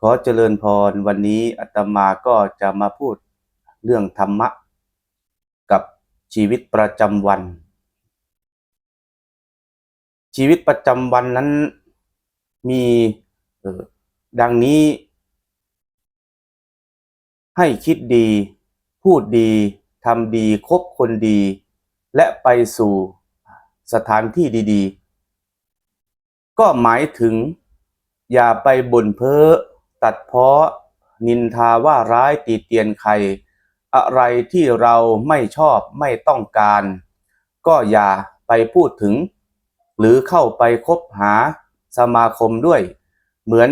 ขอเจริญพรวันนี้อาตมาก็จะมาพูดเรื่องธรรมะ กับชีวิตประจำวัน ชีวิตประจำวันนั้นมีดังนี้ ให้คิดดี พูดดีทำดีคบคนดี และไปสู่สถานที่ดี ๆ ก็หมายถึง อย่าไปบ่นเพ้อ ตัดเพ้อนินทาว่าร้ายตีเตียนใคร อะไรที่เราไม่ชอบไม่ต้องการ ก็อย่าไปพูดถึง หรือเข้าไปคบหาสมาคมด้วย เหมือน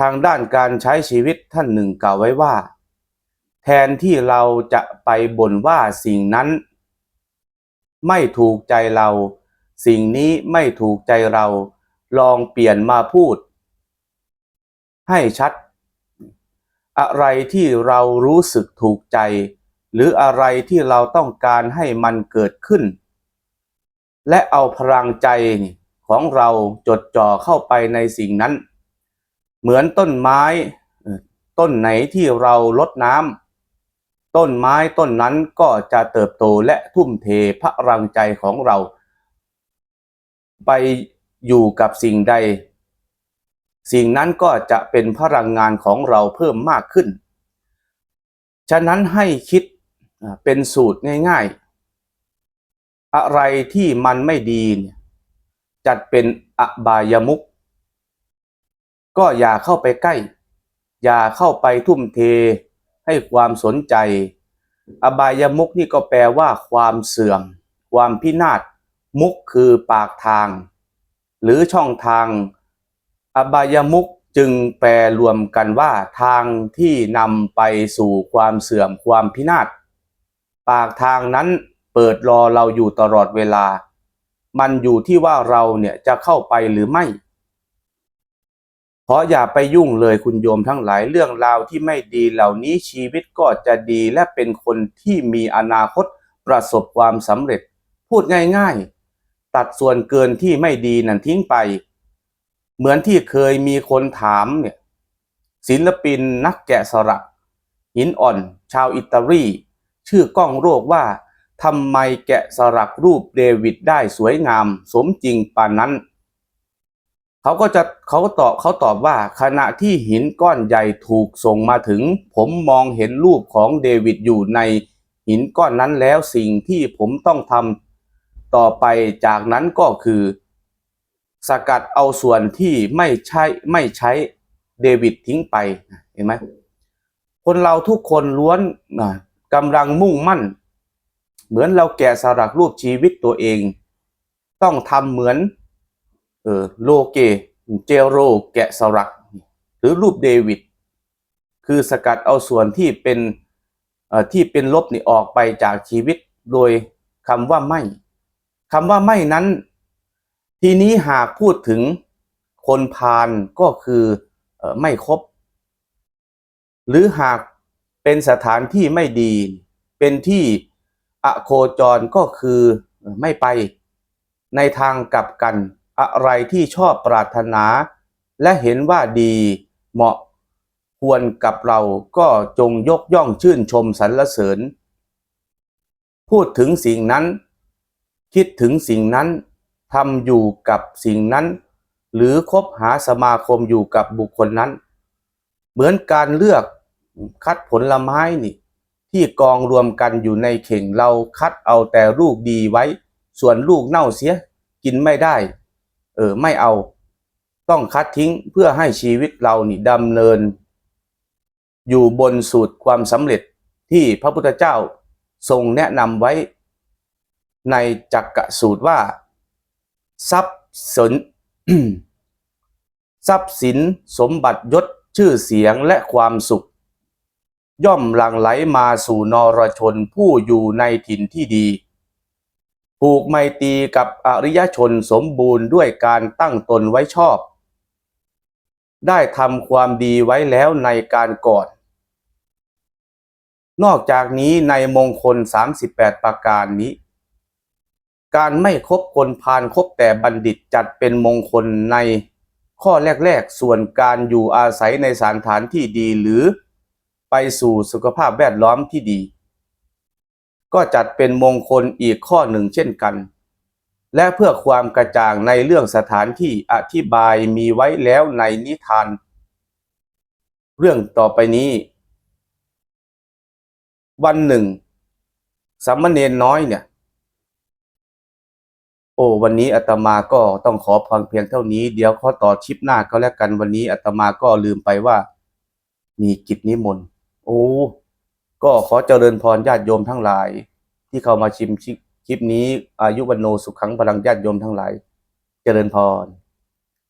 ทางด้านการใช้ชีวิตท่านหนึ่งกล่าวไว้ว่า แทนที่เราจะไปบ่นว่าสิ่งนั้น ไม่ถูกใจเรา สิ่งนี้ไม่ถูกใจเรา ลองเปลี่ยนมาพูด ให้ชัด อะไรที่เรารู้สึกถูกใจ หรืออะไรที่เราต้องการให้มันเกิดขึ้น และเอาพลังใจของเราจดจ่อเข้าไปในสิ่งนั้น เหมือนต้นไม้ ต้นไหนที่เราลดน้ำต้นไม้ต้นนั้นก็จะเติบโตและทุ่มเทพลังใจของเรา ไปอยู่กับสิ่งใด สิ่งนั้นก็จะเป็นพลังงานของเราเพิ่มมากขึ้น ฉะนั้นให้คิดเป็นสูตรง่ายๆ อะไรที่มันไม่ดีเนี่ยจัดเป็นอบายมุขก็อย่าเข้าไปใกล้ อย่าเข้าไปทุ่มเทให้ความสนใจ อบายมุขนี่ก็แปลว่าความเสื่อม ความพินาศมุขคือปากทาง หรือช่องทาง อบายมุขจึงแปลรวมกันว่าทางที่นำไปสู่ความเสื่อมความพินาศ ปากทางนั้นเปิดรอเราอยู่ตลอดเวลา มันอยู่ที่ว่าเราเนี่ยจะเข้าไปหรือไม่ เพราะอย่าไปยุ่งเลยคุณโยมทั้งหลายเรื่องราวที่ไม่ดีเหล่านี้ชีวิตก็จะดีและเป็นคนที่มีอนาคตประสบความสำเร็จ พูดง่ายๆ ตัดส่วนเกินที่ไม่ดีนั่นทิ้งไป เหมือนที่เคยมีคนถามเนี่ยศิลปินนักแกะสลักหินอ่อน ชาวอิตาลี ชื่อก้องโรคว่าทำไมแกะสลักรูปเดวิดได้สวยงาม สมจริงปานนั้น เขาก็จะเขาก็ตอบเขาตอบว่าขณะที่หินก้อนใหญ่ถูกส่งมาถึง ผมมองเห็นรูปของเดวิดอยู่ในหินก้อนนั้นแล้วสิ่งที่ผมต้องทำต่อไปจากนั้นก็คือ สกัดเอาส่วนที่ไม่ใช่ไม่ใช้เดวิดทิ้งไปเห็นไหมคนเราทุกคนล้วนอะกำลังมุ่งมั่น เหมือนเราแกะสลักรูปชีวิตตัวเอง ต้องทำเหมือนเออโลเกเจโรแกะสลัก หรือรูปเดวิดคือสกัดเอาส่วนที่เป็นที่เป็นลบนี่ออกไปจากชีวิตโดยคำว่าไม่คำว่าไม่นั้น ทีนี้หากพูดถึงคนพาลก็คืออไม่ครบ หรือหากเป็นสถานที่ไม่ดี เป็นที่อโคจรก็คือไม่ไป ในทางกลับกันอะไรที่ชอบปรารถนา และเห็นว่าดีเหมาะควรกับเราก็จงยกย่องชื่นชมสรรเสริญ พูดถึงสิ่งนั้น คิดถึงสิ่งนั้น ทำอยู่กับสิ่งนั้น หรือคบหาสมาคมอยู่กับบุคคลนั้น เหมือนการเลือกคัดผลไม้นี่ ที่กองรวมกันอยู่ในเข่งเราคัดเอาแต่ลูกดีไว้ ส่วนลูกเน่าเสียกินไม่ได้ เออไม่เอา ต้องคัดทิ้งเพื่อให้ชีวิตเรานี่ดำเนิน อยู่บนสูตรความสำเร็จที่พระพุทธเจ้าทรงแนะนำไว้ในจักกะสูตรว่า ทรัพย์สินทรัพย์สินสมบัติยศชื่อเสียงและความสุข ย่อมหลั่งไหลมาสู่นรชนผู้อยู่ในถิ่นที่ดีผูกไมตรีกับอริยชนสมบูรณ์ด้วยการตั้งตนไว้ชอบ ได้ทำความดีไว้แล้วในการก่อน นอกจากนี้ในมงคล 38 ประการนี้ การไม่คบคนพาลคบแต่บัณฑิตจัดเป็นมงคลในข้อแรก ๆ ส่วนการอยู่อาศัยในสถานที่ดีหรือไปสู่สุขภาพแวดล้อมที่ดี ก็จัดเป็นมงคลอีกข้อหนึ่งเช่นกัน และเพื่อความกระจ่างในเรื่องสถานที่อธิบายมีไว้แล้วในนิทาน เรื่องต่อไปนี้ วันหนึ่งสามเณรน้อยเนี่ย โอ้วันนี้อาตมาก็ต้องขอพังเพียงเท่านี้ เดี๋ยวขอต่อชิปหน้าก็แล้วกันวันนี้อาตมาก็ลืมไปว่า มีกิจนิมนต์โอ้ก็ขอเจริญพรญาติโยมทั้งหลาย ที่เข้ามาชิมคลิปนี้ อายุวันโนสุขขังพลังญาติโยมทั้งหลาย เจริญพร